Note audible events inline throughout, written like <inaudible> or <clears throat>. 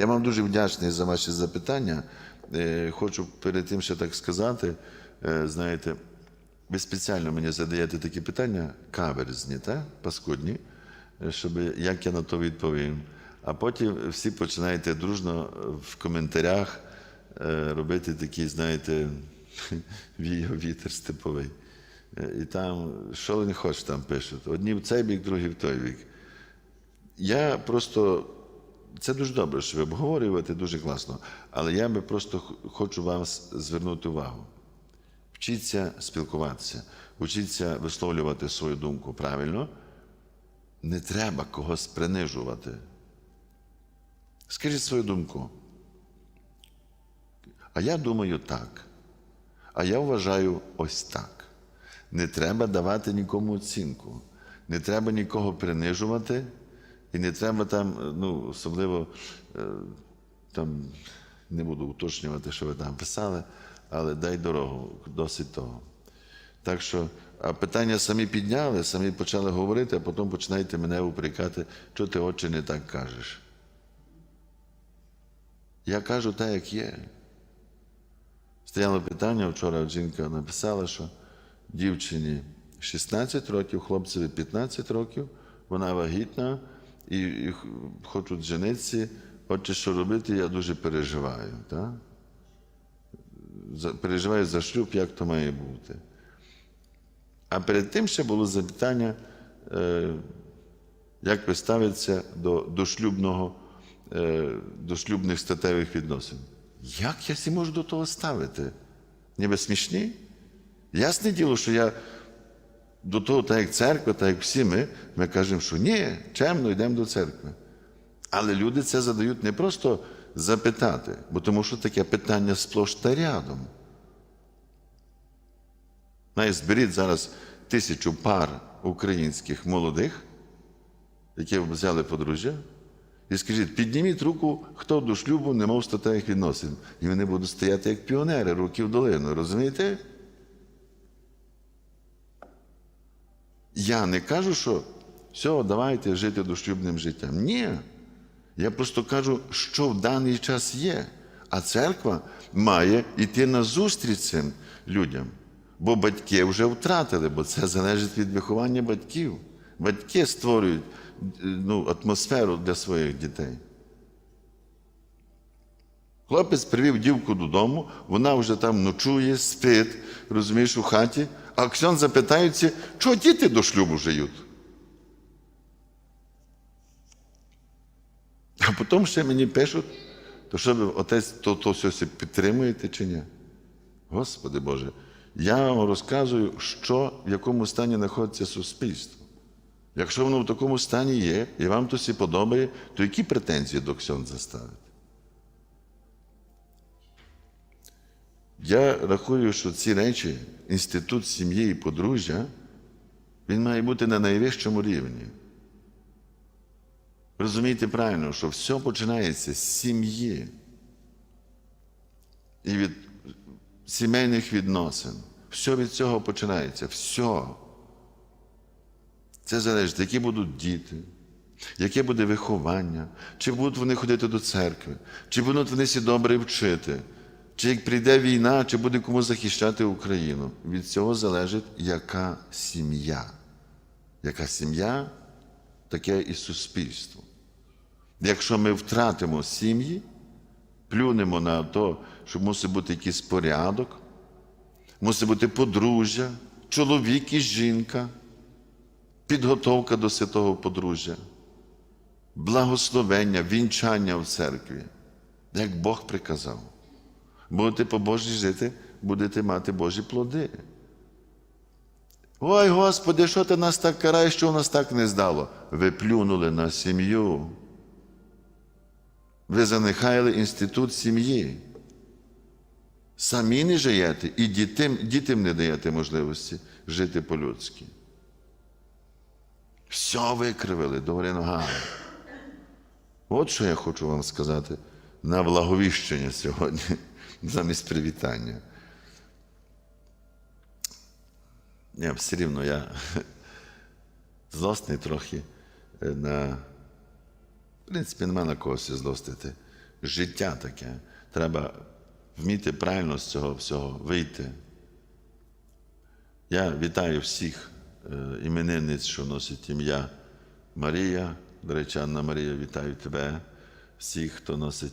Я вам дуже вдячний за ваші запитання. Е, Хочу перед тим ще так сказати. Е, Знаєте, ви спеціально мені задаєте такі питання каверзні, та? паскудні, е, щоб як я на то відповім. А потім всі починаєте дружно в коментарях робити такі, знаєте, <laughs> віяв вітер степовий. І там, що вони хочуть, там пишуть. Одні в цей бік, другі в той бік. Я просто. Це дуже добре, що ви обговорюєте, дуже класно. Але я би просто хочу вас звернути увагу. Вчіться спілкуватися, вчіться висловлювати свою думку правильно. Не треба когось принижувати. Скажіть свою думку. А я думаю так. А я вважаю ось так. Не треба давати нікому оцінку. Не треба нікого принижувати, і не треба там, ну, особливо е, там не буду уточнювати, що ви там писали, але дай дорогу, досить того. Так що, а питання самі підняли, самі почали говорити, а потім починаєте мене упрекати, що ти очі не так кажеш. Я кажу так, як є. Стояло питання, вчора жінка написала, що дівчині 16 років, хлопцеві 15 років, вона вагітна і, і хочуть женитися. Отже, що робити, я дуже переживаю. Так? Переживаю за шлюб, як то має бути. А перед тим ще було запитання, е, як ви ставитеся до, до, шлюбного, е, до шлюбних статевих відносин. Як я сі можу до того ставити? Ніби смішні? Ясне діло, що я до того, так як церква, так як всі ми, ми кажемо, що ні, чемно йдемо до церкви. Але люди це задають не просто запитати, бо тому що таке питання сплош та рядом. Навіть зберіть зараз тисячу пар українських молодих, які взяли подружжя, і скажіть, підніміть руку, хто до шлюбу не мав статевих відносин. І вони будуть стояти як піонери, руки в долину. Розумієте? Я не кажу, що все, давайте жити дошлюбним життям. Ні. Я просто кажу, що в даний час є. А церква має йти на зустріч цим людям. Бо батьки вже втратили, бо це залежить від виховання батьків. Батьки створюють ну, атмосферу для своїх дітей. Хлопець привів дівку додому, вона вже там ночує, спить, розумієш, у хаті, а Ксьон запитається, чого діти до шлюбу живуть? А потім ще мені пишуть, то що ви, отець, то, то все підтримуєте чи ні? Господи Боже, я вам розказую, що в якому стані знаходиться суспільство. Якщо воно в такому стані є, і вам то всі подобає, то які претензії до Ксьонза ставити? Я рахую, що ці речі, інститут сім'ї і подружжя, він має бути на найвищому рівні. Розумієте правильно, що все починається з сім'ї і від сімейних відносин. Все від цього починається. Все. Це залежить, які будуть діти, яке буде виховання, чи будуть вони ходити до церкви, чи будуть вони всі добре вчити, чи як прийде війна, чи буде кому захищати Україну. Від цього залежить, яка сім'я. Яка сім'я, таке і суспільство. Якщо ми втратимо сім'ї, плюнемо на те, що мусить бути якийсь порядок, мусить бути подружжя, чоловік і жінка, підготовка до святого подружжя, благословення, вінчання в церкві, як Бог приказав. Будете по Божій жити, будете мати Божі плоди. Ой, Господи, що ти нас так караєш, що в нас так не здало? Ви плюнули на сім'ю. Ви занехаяли інститут сім'ї. Самі не живете і дітям, дітям не даєте можливості жити по-людськи. Все викривили догори ногами. От що я хочу вам сказати на благовіщення сьогодні, замість привітання. Ні, все рівно я <laughs> злосний трохи е, на. В принципі, нема на когось злостити. життя таке. Треба вміти правильно з цього всього вийти. Я вітаю всіх е, іменинниць, що носить ім'я Марія. До речі, Анна Марія, вітаю тебе. Всіх, хто носить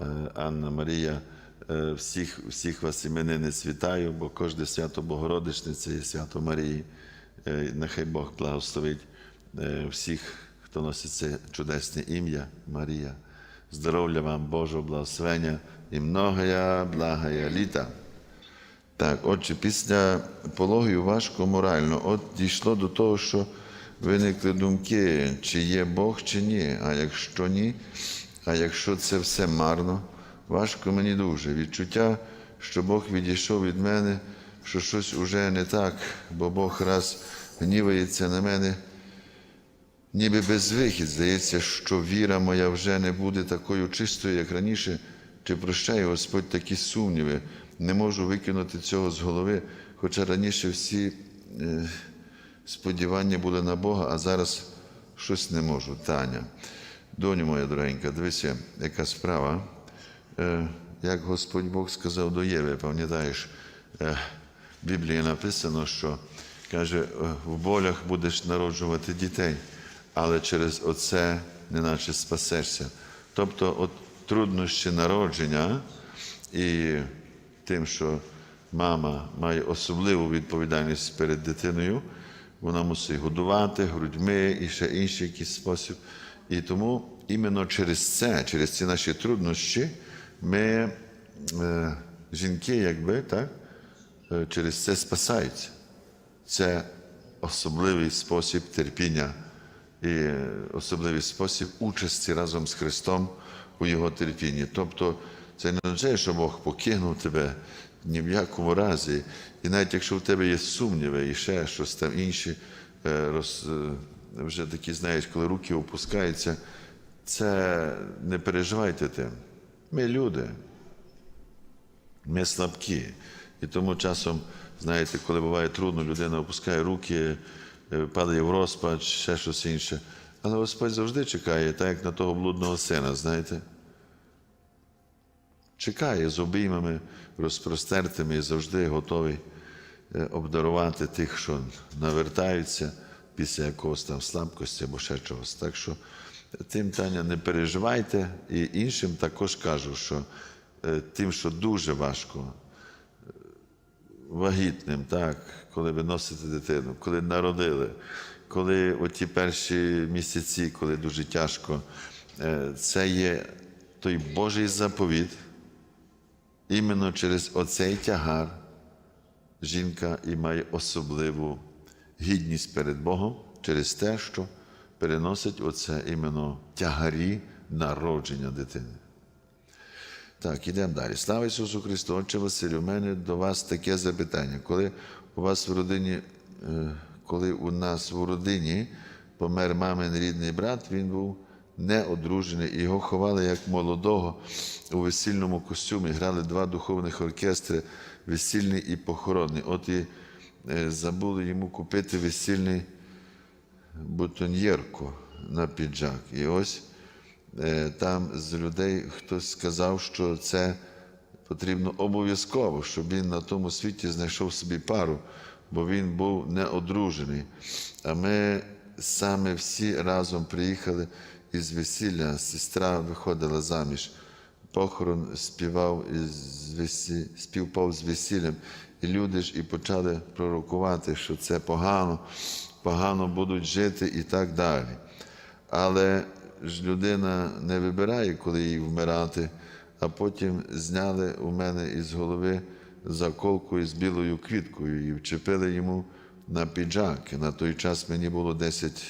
е, Анна Марія, всіх, всіх вас іменинниць вітаю, бо кожне свято Богородичниці є свято Марії. Е, Нехай Бог благословить е, всіх, хто носить це чудесне ім'я Марія. Здоров'я вам, Божого благословення і многоя благая літа. Так, отже, після пологів важко морально. От дійшло до того, що виникли думки, чи є Бог, чи ні. А якщо ні, а якщо це все марно, важко мені дуже. Відчуття, що Бог відійшов від мене, що щось уже не так, бо Бог раз гнівається на мене, ніби безвихід. Здається, що віра моя вже не буде такою чистою, як раніше. Чи прощає Господь такі сумніви? Не можу викинути цього з голови, хоча раніше всі е, сподівання були на Бога, а зараз щось не можу. Таня, доню моя дорогенька, дивися, яка справа. Як Господь Бог сказав до Єви, пам'ятаєш, е, в Біблії написано, що каже, е, в болях будеш народжувати дітей, але через оце неначе спасешся. Тобто, от труднощі народження і тим, що мама має особливу відповідальність перед дитиною, вона мусить годувати грудьми і ще інший якийсь спосіб. І тому іменно через це, через ці наші труднощі, ми, е, жінки, якби, так, е, через це спасаються. Це особливий спосіб терпіння і особливий спосіб участі разом з Христом у Його терпінні. Тобто це не означає, що Бог покинув тебе ні в якому разі. І навіть якщо в тебе є сумніви і ще щось там інші, е, роз, е, вже такі, знаєш, коли руки опускаються, це не переживайте тим. Ми люди. Ми слабкі. І тому часом, знаєте, коли буває трудно, людина опускає руки, е, падає в розпач, ще щось інше. Але Господь завжди чекає, так як на того блудного сина, знаєте. Чекає з обіймами розпростертими і завжди готовий е, обдарувати тих, що навертаються після якогось там слабкості або ще чогось. Так що тим, Таня, не переживайте. І іншим також кажу, що е, тим, що дуже важко, е, вагітним, так, коли ви носите дитину, коли народили, коли оті перші місяці, коли дуже тяжко, е, це є той Божий заповіт. Іменно через оцей тягар жінка і має особливу гідність перед Богом через те, що переносить оце іменно тягарі народження дитини. Так, ідемо далі. Слава Ісусу Христу! Отче Василю, у мене до вас таке запитання. Коли у вас в родині, е, коли у нас в родині помер мамин рідний брат, він був неодружений, і його ховали як молодого у весільному костюмі. Грали два духовних оркестри, весільний і похоронний. От і е, забули йому купити весільний бутоньєрку на піджак. І ось е, там з людей хтось сказав, що це потрібно обов'язково, щоб він на тому світі знайшов собі пару, бо він був неодружений. А ми саме всі разом приїхали із весілля. Сестра виходила заміж. Похорон співав із весі... співпав з весіллям, і люди ж і почали пророкувати, що це погано, погано будуть жити і так далі. Але ж людина не вибирає, коли їй вмирати, а потім зняли у мене із голови заколку із білою квіткою і вчепили йому на піджак. На той час мені було 10,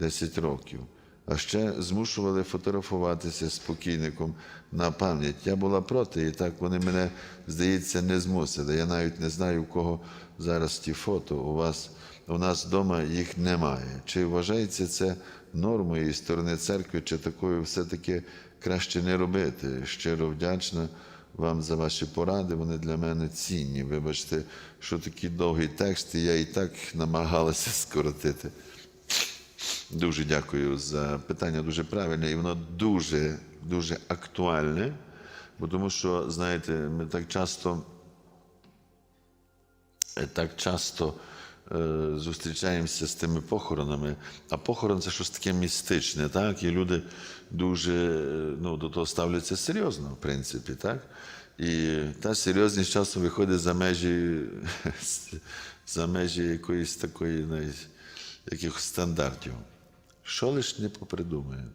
10 років. А ще змушували фотографуватися з покійником на пам'ять. Я була проти, і так вони мене, здається, не змусили. Я навіть не знаю, у кого зараз ті фото. У вас у нас вдома їх немає. Чи вважається це нормою із сторони церкви, чи такою все-таки краще не робити? Щиро вдячна вам за ваші поради. Вони для мене цінні. Вибачте, що такі довгі тексти, я і так намагалася <laughs> скоротити. Дуже дякую за питання, дуже правильне, і воно дуже дуже актуальне, бо тому що, знаєте, ми так часто, так часто зустрічаємося з тими похоронами, а похорон це щось таке містичне, так? І люди дуже ну, до того ставляться серйозно, в принципі, так? І та серйозність часом виходить за межі, <laughs> за межі якоїсь такої, навіть, якихось стандартів. Що лиш не попридумають.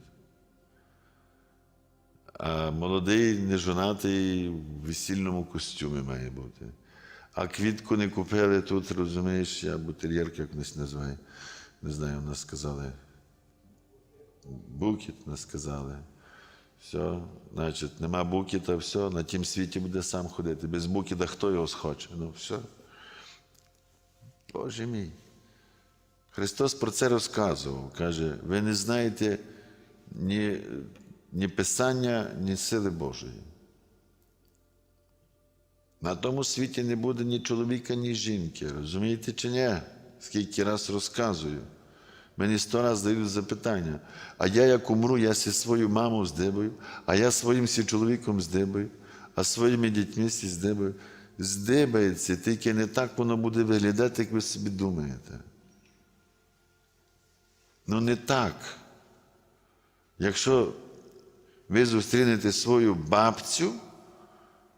А молодий, нежонатий в весільному костюмі має бути. А квітку не купили тут, розумієш, я бутер'єрка як нас називає. Не знаю, нас сказали. Букет нас сказали. Все, значить, нема букета, все, на тім світі буде сам ходити. Без букета хто його схоче? Ну, все. Боже мій. Христос про це розказував. Каже, ви не знаєте ні, ні Писання, ні сили Божої. На тому світі не буде ні чоловіка, ні жінки. Розумієте чи ні? Скільки раз розказую. Мені сто раз дають запитання. А я як умру, я зі свою маму здибаю, а я своїм сі чоловіком здибаю, а своїми дітьми сі здибаю. Здибається, тільки не так воно буде виглядати, як ви собі думаєте. Ну не так. Якщо ви зустрінете свою бабцю,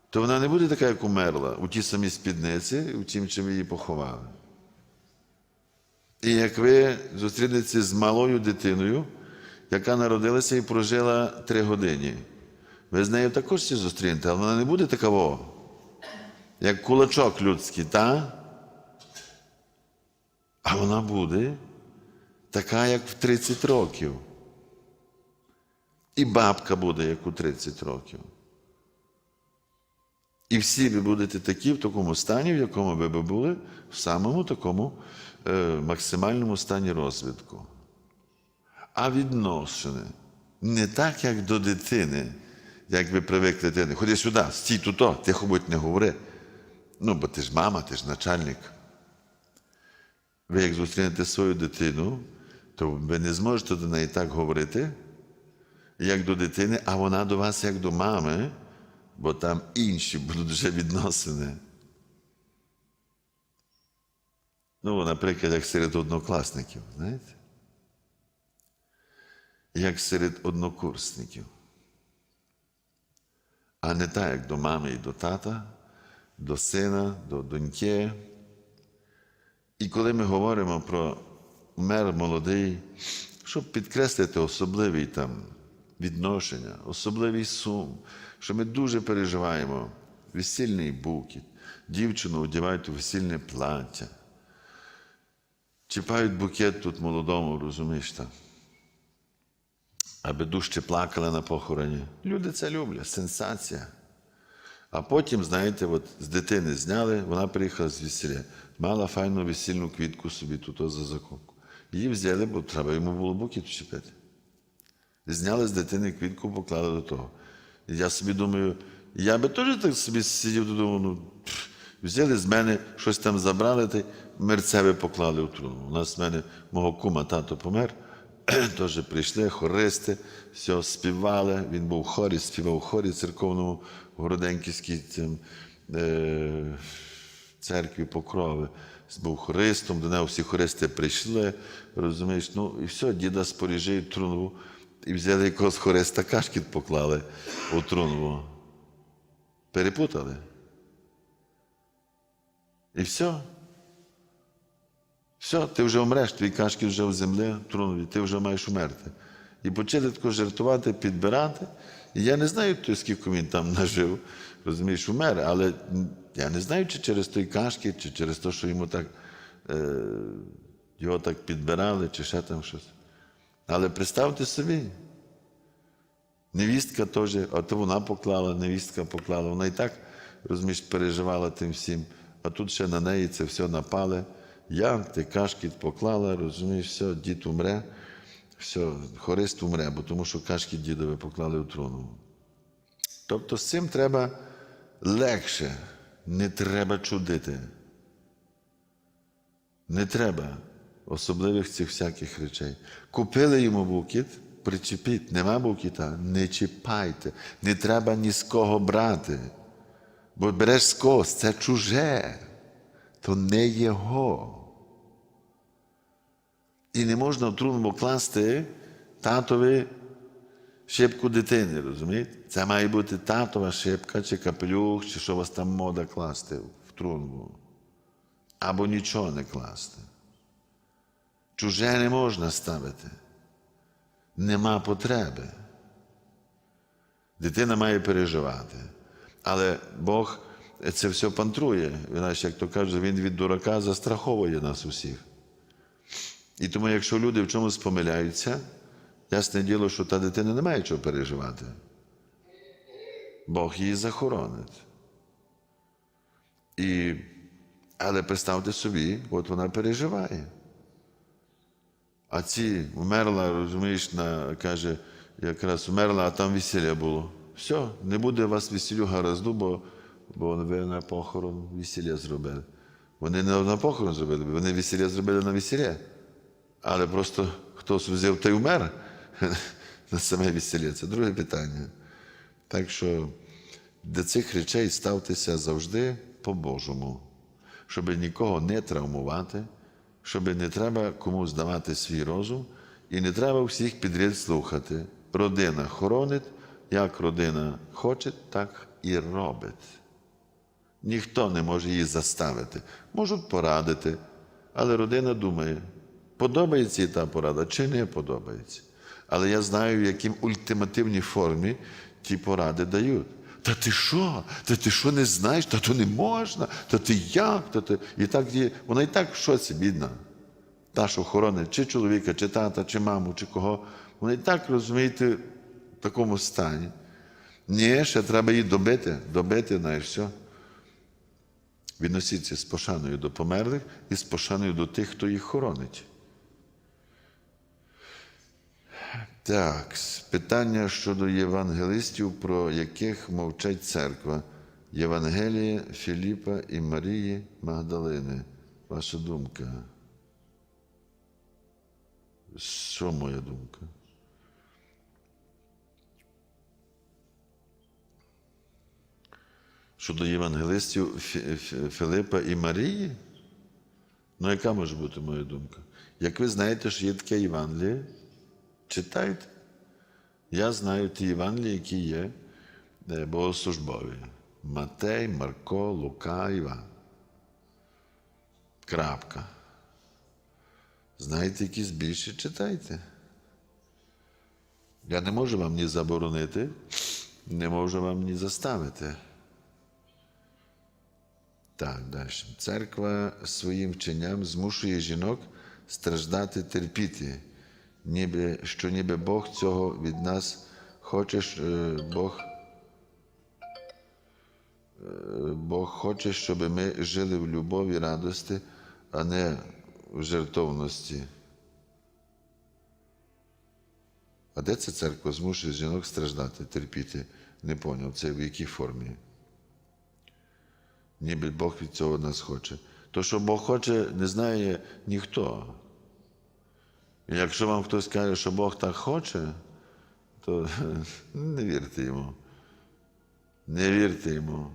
то вона не буде така, як умерла у тій самій спідниці, у тім, чим її поховали. І як ви зустрінетеся з малою дитиною, яка народилася і прожила три години, ви з нею також всі зустрінете, але вона не буде такого, як кулачок людський, та? А вона буде така, як в 30 років. І бабка буде, як у 30 років. І всі ви будете такі в такому стані, в якому ви би були, в самому такому е, максимальному стані розвитку. А відношення не так, як до дитини, як ви привикли дитини. Ходи сюди, стій тут, тихо будь не говори. Ну, бо ти ж мама, ти ж начальник. Ви як зустрінете свою дитину, то ви не зможете до неї так говорити, як до дитини, а вона до вас як до мами, бо там інші будуть вже відносини. Ну, наприклад, як серед однокласників, знаєте? Як серед однокурсників. А не так, як до мами і до тата, до сина, до доньки. І коли ми говоримо про мер молодий, щоб підкреслити особливий там відношення, особливий сум, що ми дуже переживаємо весільний букет, дівчину одягають у весільне плаття, чіпають букет тут молодому, розумієш там, аби дужче плакали на похороні. Люди це люблять, сенсація. А потім, знаєте, от з дитини зняли, вона приїхала з весілля, мала файну весільну квітку собі тут за закупку. Її взяли, бо треба йому було букет вчепити. Зняли з дитини квітку, поклали до того. Я собі думаю, я би теж так собі сидів додому, ну, взяли з мене, щось там забрали, та мерцеве поклали у труну. У нас в мене мого кума тато помер, <clears throat> теж прийшли хористи, все співали. Він був в хорі, співав у хорі церковному в Городенківській е, церкві Покрови. Був хористом, до нього всі хористи прийшли, розумієш, ну і все, діда споріжають труну. І взяли якогось хориста кашкіт поклали у труну. Перепутали. І все. Все, ти вже вмреш, твій кашкіт вже в землі, трунові, ти вже маєш умерти. І почали тако жартувати, підбирати. І я не знаю, скільки він там нажив, розумієш, умер, але я не знаю, чи через той кашкіт, чи через те, що йому так, е, його так підбирали, чи ще там щось. Але представте собі, невістка теж, а то вона поклала, невістка поклала. Вона і так, розумієш, переживала тим всім, а тут ще на неї це все напали. Я, ти кашкіт поклала, розумієш, все, дід умре, все, хорист умре, бо тому що кашкіт дідове поклали у трону. Тобто з цим треба легше, не треба чудити. Не треба особливих цих всяких речей. Купили йому букет, причепіть. Нема букіта, не чіпайте. Не треба ні з кого брати. Бо береш з це чуже, то не його. І не можна в трунбу класти татові шибку дитини, розумієте? Це має бути татова шибка, чи капелюх, чи що у вас там мода класти в трунбу. Або нічого не класти. Чуже не можна ставити. Нема потреби. Дитина має переживати. Але Бог це все пантрує. Знаєш, як то кажуть, він від дурака застраховує нас усіх. І тому, якщо люди в чомусь помиляються, ясне діло, що та дитина не має чого переживати. Бог її захоронить. І, але представте собі, от вона переживає. А ці вмерла, розумієш, на, каже, якраз вмерла, а там весілля було. Все, не буде вас весілю гаразду, бо, бо ви на похорон весілля зробили. Вони не на похорон зробили, вони весілля зробили на весілля. Але просто хтось взяв та й вмер <laughs> на саме весілля. Це друге питання. Так що до цих речей ставтеся завжди по-божому, щоб нікого не травмувати, щоб не треба комусь давати свій розум, і не треба всіх підряд слухати. Родина хоронить, як родина хоче, так і робить. Ніхто не може її заставити. Можуть порадити, але родина думає, подобається їй та порада чи не подобається. Але я знаю, в якій ультимативній формі ті поради дають. Та ти що? Та ти що не знаєш? Та то не можна, та ти як? Та ти... І так є. Вона і так в бідна. Та, що хоронить чи чоловіка, чи тата, чи маму, чи кого. Вона і так, розумієте, в такому стані. Ні, ще треба її добити, добити, знаєш, все. Відносіться з пошаною до померлих і з пошаною до тих, хто їх хоронить. Так, питання щодо євангелистів, про яких мовчать церква. Євангелія Філіпа і Марії Магдалини. Ваша думка? Що моя думка? Щодо євангелистів Фі- Фі- Філипа і Марії? Ну, яка може бути моя думка? Як ви знаєте, що є таке Євангеліє, читайте. Я знаю ті Євангелії, які є е, богослужбові. Матей, Марко, Лука, Іван. Крапка. Знаєте, якісь більше читайте. Я не можу вам ні заборонити, не можу вам ні заставити. Так, далі. Церква своїм вченням змушує жінок страждати, терпіти, ніби, що ніби Бог цього від нас хоче, е, Бог, е, Бог хоче, щоб ми жили в любові, радості, а не в жертовності. А де ця церква змушує жінок страждати, терпіти? Не поняв, це в якій формі? ніби Бог від цього нас хоче. То, що Бог хоче, не знає ніхто. Якщо вам хтось каже, що Бог так хоче, то <laughs> не вірте йому. Не вірте йому.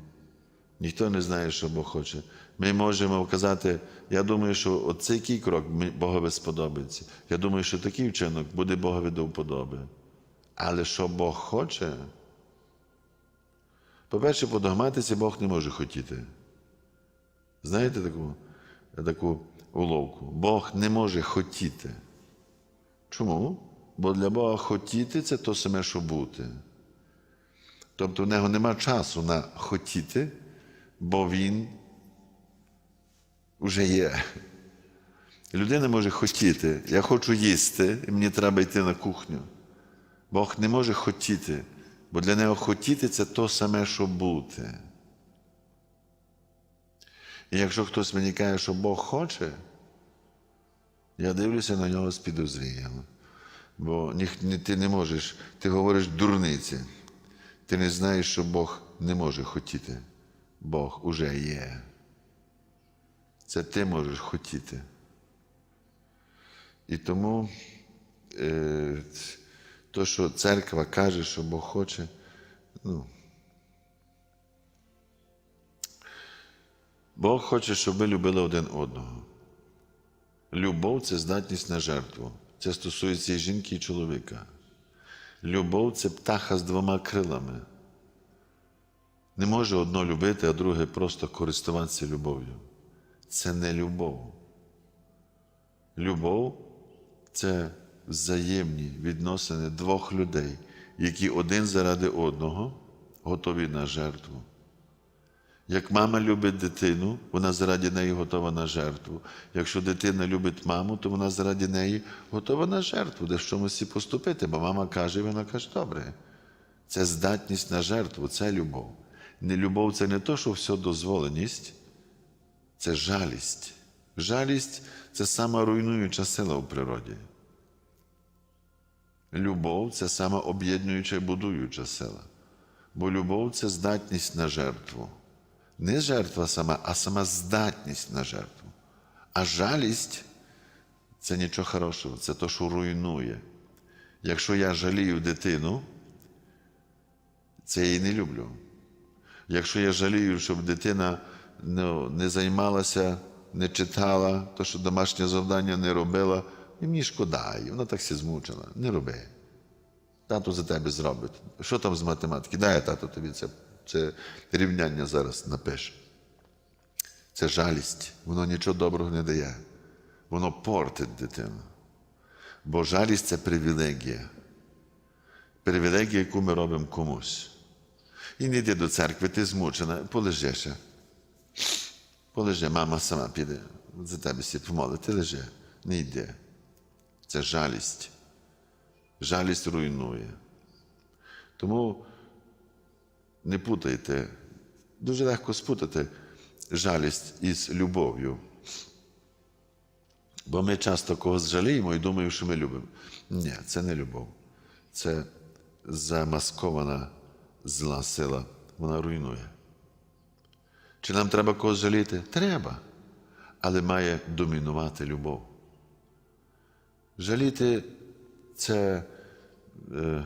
Ніхто не знає, що Бог хоче. Ми можемо вказати, я думаю, що оцей крок Богові сподобається. Я думаю, що такий вчинок буде Богові до вподоби. Але що Бог хоче, по-перше, по Бог не може хотіти. Знаєте таку, таку уловку? Бог не може хотіти. Чому? Бо для Бога хотіти це то саме, що бути. Тобто в нього нема часу на хотіти, бо він вже є. Людина може хотіти, я хочу їсти, і мені треба йти на кухню. Бог не може хотіти, бо для нього хотіти це то саме, що бути. І якщо хтось мені каже, що Бог хоче, я дивлюся на нього з підозрінням. Бо ти не можеш, ти говориш дурниці. Ти не знаєш, що Бог не може хотіти. Бог уже є. Це ти можеш хотіти. І тому е, то, що церква каже, що Бог хоче, ну. Бог хоче, щоб ви любили один одного. Любов це здатність на жертву. Це стосується і жінки, і чоловіка. Любов це птаха з двома крилами. Не може одно любити, а друге просто користуватися любов'ю. Це не любов. Любов це взаємні відносини двох людей, які один заради одного готові на жертву. Як мама любить дитину, вона заради неї готова на жертву. Якщо дитина любить маму, то вона заради неї готова на жертву, де в чомусь поступити, бо мама каже, і вона каже, добре. Це здатність на жертву, це любов. Не любов це не то, що все дозволеність, це жалість. Жалість це сама руйнуюча сила у природі. Любов це сама об'єднуюча і будуюча сила. Бо любов це здатність на жертву. Не жертва сама, а сама здатність на жертву. А жалість це нічого хорошого, це то, що руйнує. Якщо я жалію дитину, це я її не люблю. Якщо я жалію, щоб дитина ну, не займалася, не читала, то що домашнє завдання не робила, і мені шкода, і вона так все змучена. Не роби. Тато за тебе зробить. Що там з математики? Дай тато тобі це, це рівняння зараз напише. Це жалість. Воно нічого доброго не дає. Воно портить дитину. Бо жалість це привілегія. Привілегія, яку ми робимо комусь. І не йди до церкви, ти змучена, полежи ще. Полежи, мама сама піде, за тебе всі помолить, ти лежи, не йди. Це жалість. Жалість руйнує. Тому не путайте. Дуже легко спутати жалість із любов'ю. Бо ми часто когось жаліємо і думаємо, що ми любимо. Ні, це не любов. Це замаскована зла сила. Вона руйнує. Чи нам треба когось жаліти? Треба. Але має домінувати любов. Жаліти це, е,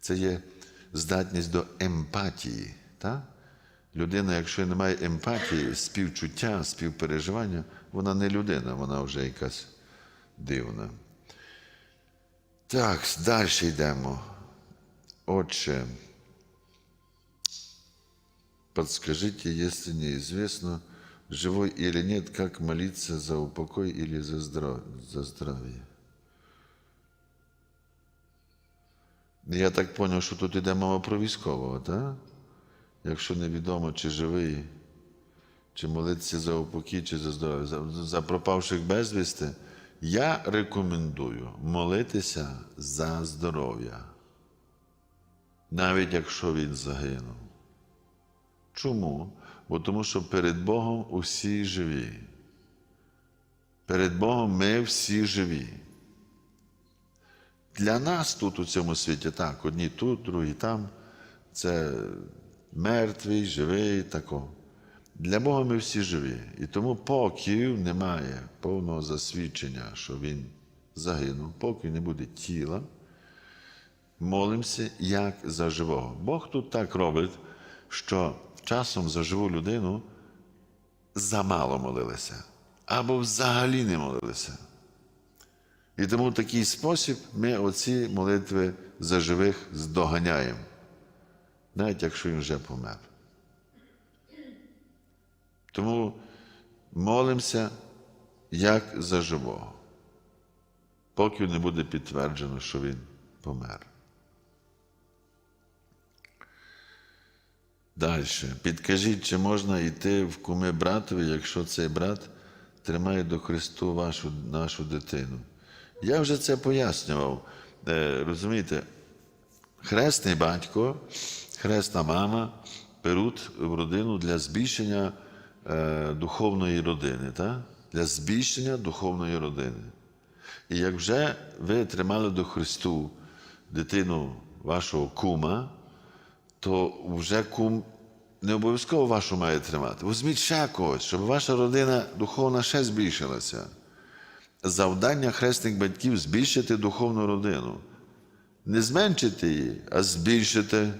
це є здатність до емпатії. Так? Людина, якщо не має емпатії, співчуття, співпереживання, вона не людина, вона вже якась дивна. Так, далі йдемо. Отже, подскажите, если неизвестно, живой или нет, как молиться за упокой или за здравие. Я так зрозумів, що тут йде мова про військового, так? Якщо невідомо, чи живий, чи молитися за упокій, чи за здоров'я, за, за пропавших безвісти, я рекомендую молитися за здоров'я, навіть якщо він загинув. Чому? Бо тому що перед Богом усі живі. Перед Богом ми всі живі. Для нас тут у цьому світі так, одні тут, другі там. Це мертвий, живий, тако. Для Бога ми всі живі. І тому, поки немає повного засвідчення, що Він загинув, поки не буде тіла, молимося як за живого. Бог тут так робить, що часом за живу людину замало молилися, або взагалі не молилися. І тому в такий спосіб ми оці молитви за живих здоганяємо, навіть якщо він вже помер. Тому молимося як за живого, поки не буде підтверджено, що він помер. Далі. Підкажіть, чи можна йти в куми братові, якщо цей брат тримає до Христу вашу, нашу дитину? Я вже це пояснював. Е, розумієте, хресний батько, хресна мама беруть в родину для збільшення е, духовної родини, так? для збільшення духовної родини. І як вже ви тримали до Христу дитину вашого кума, то вже кум не обов'язково вашу має тримати. Візьміть ще когось, щоб ваша родина духовна ще збільшилася. Завдання хресних батьків збільшити духовну родину. Не зменшити її, а збільшити.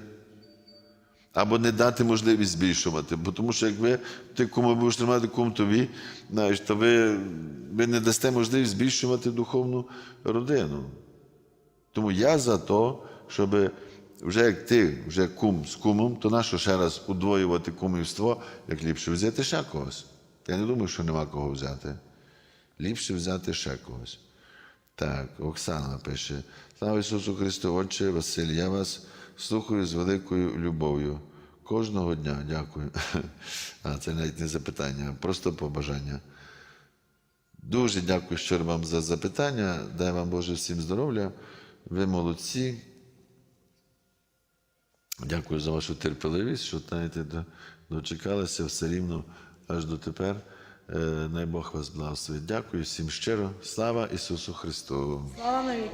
Або не дати можливість збільшувати. Бо тому що як ви ти кому будеш тримати кум тобі, знаєш, то ви, ви не дасте можливість збільшувати духовну родину. Тому я за то, щоб вже як ти, вже кум з кумом, то нащо ще раз удвоювати кумівство, як ліпше взяти ще когось. Я не думаю, що нема кого взяти. Ліпше взяти ще когось. Так, Оксана пише: Слава Ісусу Христу, Отче Василь, я вас слухаю з великою любов'ю. Кожного дня дякую. <laughs> А це навіть не запитання, а просто побажання. Дуже дякую щиро вам за запитання. Дай вам Боже всім здоров'я. Ви молодці. Дякую за вашу терпеливість, що знаєте, дочекалися все рівно аж до тепер. Е, Най Бог вас благословить. Дякую всім щиро. Слава Ісусу Христу! Слава навіки.